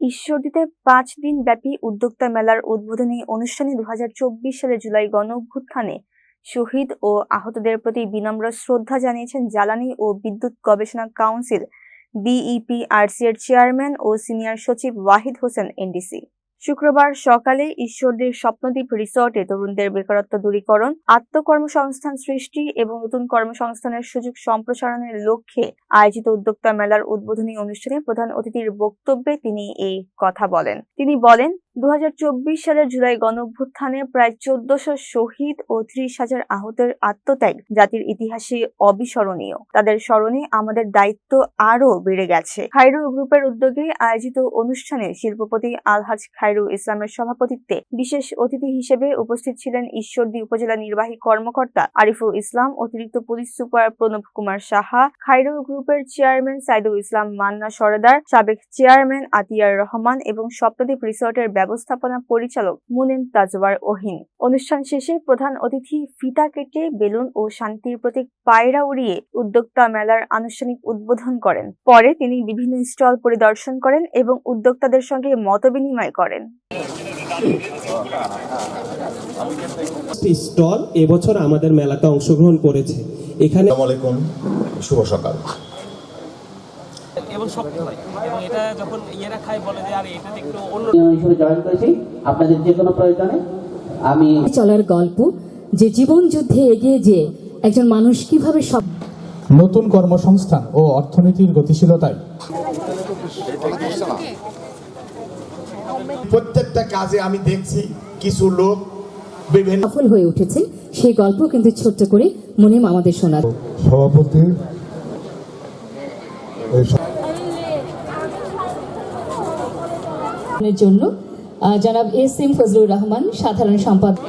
ঈশ্বরদীতে পাঁচ দিন ব্যাপী উদ্যোক্তা মেলার উদ্বোধনী অনুষ্ঠানে দু সালে জুলাই গণ অভ্যুত্থানে শহীদ ও আহতদের প্রতি বিনম্র শ্রদ্ধা জানিয়েছেন জ্বালানি ও বিদ্যুৎ গবেষণা কাউন্সিল বিইপিআরসি এর চেয়ারম্যান ও সিনিয়র সচিব ওয়াহিদ হোসেন, এনডিসি। শুক্রবার সকালে ঈশ্বরদীর স্বপ্নদ্বীপ রিসর্টে তরুণদের বেকারত্ব দূরীকরণ, আত্মকর্মসংস্থান সৃষ্টি এবং নতুন কর্মসংস্থানের সুযোগ সম্প্রসারণের লক্ষ্যে আয়োজিত উদ্যোক্তা মেলার উদ্বোধনী অনুষ্ঠানে প্রধান অতিথির বক্তব্যে তিনি এই কথা বলেন। তিনি বলেন দু হাজার চব্বিশ সালের জুলাই গণ অভ্যুত্থানে প্রায় চোদ্দশো শহীদ ও ত্রিশ হাজার আহতের আত্মত্যাগ জাতির ইতিহাসে অবিস্মরণীয়। তাদের স্মরণে আমাদের দায়িত্ব আরও বেড়ে গেছে। খাইরু গ্রুপের উদ্যোগে আয়োজিত অনুষ্ঠানে শিল্পপতি আলহাজ খাইরু ইসলামের সভাপতিত্বে বিশেষ অতিথি হিসেবে উপস্থিত ছিলেন ঈশ্বরদী উপজেলা নির্বাহী কর্মকর্তা আরিফুল ইসলাম, অতিরিক্ত পুলিশ সুপার প্রণব কুমার সাহা খাইরু গ্রুপের চেয়ারম্যান সাইদুল ইসলাম মান্না সরদার, সাবেক চেয়ারম্যান আতিয়ার রহমান এবং সপ্তদ্বীপ রিসর্টের ব্যবস্থাপনা পরিচালক মুনিম তাজওয়ার ওহিন। অনুষ্ঠান শেষে প্রধান অতিথি ফিতা কেটে বেলুন ও শান্তির প্রতীক পায়রা উড়িয়ে উদ্যোক্তা মেলার আনুষ্ঠানিক উদ্বোধন করেন। পরে তিনি বিভিন্ন স্টল পরিদর্শন করেন এবং উদ্যোক্তাদের সঙ্গে মতবিনিময় করেন। স্টল এবছর আমাদের মেলাতে অংশগ্রহণ করেছে। এখানে শুভ সকাল। শক্ত হয়। এবং এটা যখন ইয়েরা খায় বলে যে আরে এটাতে একটু অন্য হিসেবে জয়েন করেছি। আপনাদের যে কোনো প্রয়োজনে আমি চলার গল্প যে জীবন যুদ্ধে এগিয়ে যেয়ে একজন মানুষ কীভাবে সব নতুন কর্মসংস্থান ও অর্থনীতির গতিশীলতায়। প্রত্যেকটা কাজে আমি দেখছি কিছু লোক বিভিন্ন সফল হয়ে উঠেছে। সেই গল্প কিন্তু ছোট্ট করে মনিম আমাদের শোনার সভাপতি জন্য জনাব এস এম ফজলুর রহমান সাধারণ সম্পাদক।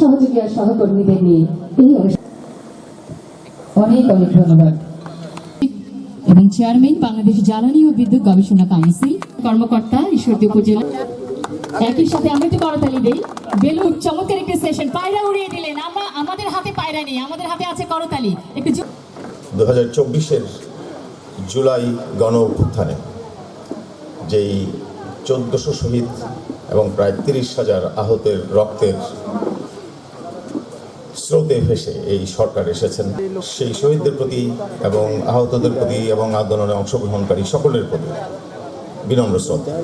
সহযোগী আর সহকর্মীদের নিয়ে এই অনেক অনেক ধন্যবাদ। এবং চেয়ারম্যান বাংলাদেশ জ্বালানি ও বিদ্যুৎ গবেষণা কাউন্সিল কর্মকর্তা ঈশ্বরদী উপজেলা একই সাথে আমরা একটু করতালি দেই। বেলুন চমৎকার একটি সেশন পায়রা উড়িয়ে দিলেন। আমরা আমাদের হাতে পায়রা আমাদের হাতে আছে করতালি। একটু দু হাজার চব্বিশের জুলাই গণ অভ্যুত্থানে, যেই চোদ্দশো শহীদ এবং প্রায় তিরিশ হাজার আহতের রক্তের স্রোতে ভেসে এই সরকার এসেছেন। সেই শহীদদের প্রতি এবং আহতদের প্রতি এবং আন্দোলনে অংশগ্রহণকারী সকলের প্রতি বিনম্র শ্রদ্ধা।